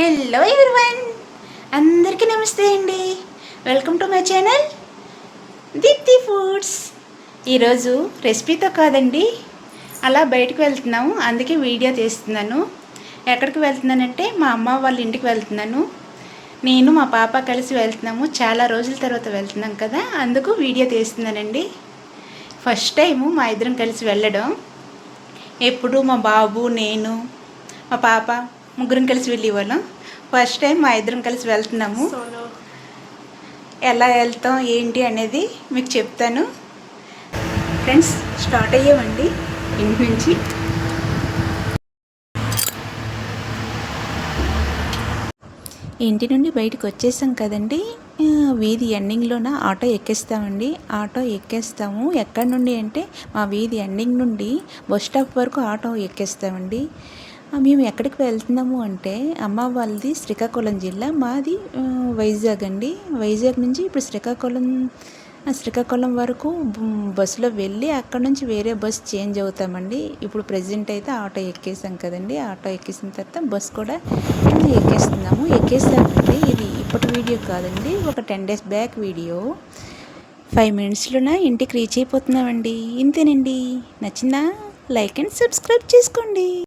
Hello everyone అందరికీ నమస్తే అండి. Welcome to my channel Deepthi foods ఈరోజు రెసిపీతో కాదండి అలా బయటకు వెళ్తున్నాము. అందుకే వీడియో తీస్తున్నాను. ఎక్కడికి వెళ్తున్నానంటే మా అమ్మ వాళ్ళ ఇంటికి వెళ్తున్నాను. నేను మా పాప కలిసి వెళ్తున్నాము. చాలా రోజుల తర్వాత వెళ్తున్నాం కదా అందుకు వీడియో తీస్తున్నానండి. ఫస్ట్ టైము మా ఇద్దరం కలిసి వెళ్ళడం. ఎప్పుడు మా బాబు నేను మా పాప ముగ్గురం కలిసి వెళ్ళేవాళ్ళం. ఫస్ట్ టైం మా ఇద్దరం కలిసి వెళ్తున్నాము. ఎలా వెళ్తాం ఏంటి అనేది మీకు చెప్తాను. ఫ్రెండ్స్ స్టార్ట్ అయ్యామండి ఇంటి నుంచి. ఇంటి నుండి బయటకు వచ్చేసాం కదండి. వీధి ఎండింగ్లోన ఆటో ఎక్కేస్తామండి. ఆటో ఎక్కేస్తాము. ఎక్కడి నుండి అంటే మా వీధి ఎండింగ్ నుండి బస్ స్టాప్ వరకు ఆటో ఎక్కేస్తామండి. మేము ఎక్కడికి వెళ్తున్నాము అంటే అమ్మ వాళ్ళది శ్రీకాకుళం జిల్లా. మాది వైజాగ్ అండి. వైజాగ్ నుంచి ఇప్పుడు శ్రీకాకుళం శ్రీకాకుళం వరకు బస్సులో వెళ్ళి అక్కడ నుంచి వేరే బస్ చేంజ్ అవుతామండి. ఇప్పుడు ప్రజెంట్ అయితే ఆటో ఎక్కేసాం కదండి. ఆటో ఎక్కేసిన తర్వాత బస్ కూడా ఎక్కేస్తున్నాము. ఎక్కేసామండి ఇది ఇప్పటి వీడియో కాదండి ఒక ten days back video. Five మినిట్స్లోన ఇంటికి రీచ్ అయిపోతున్నామండి. ఇంతేనండి. నచ్చిందా లైక్ అండ్ సబ్స్క్రైబ్ చేసుకోండి.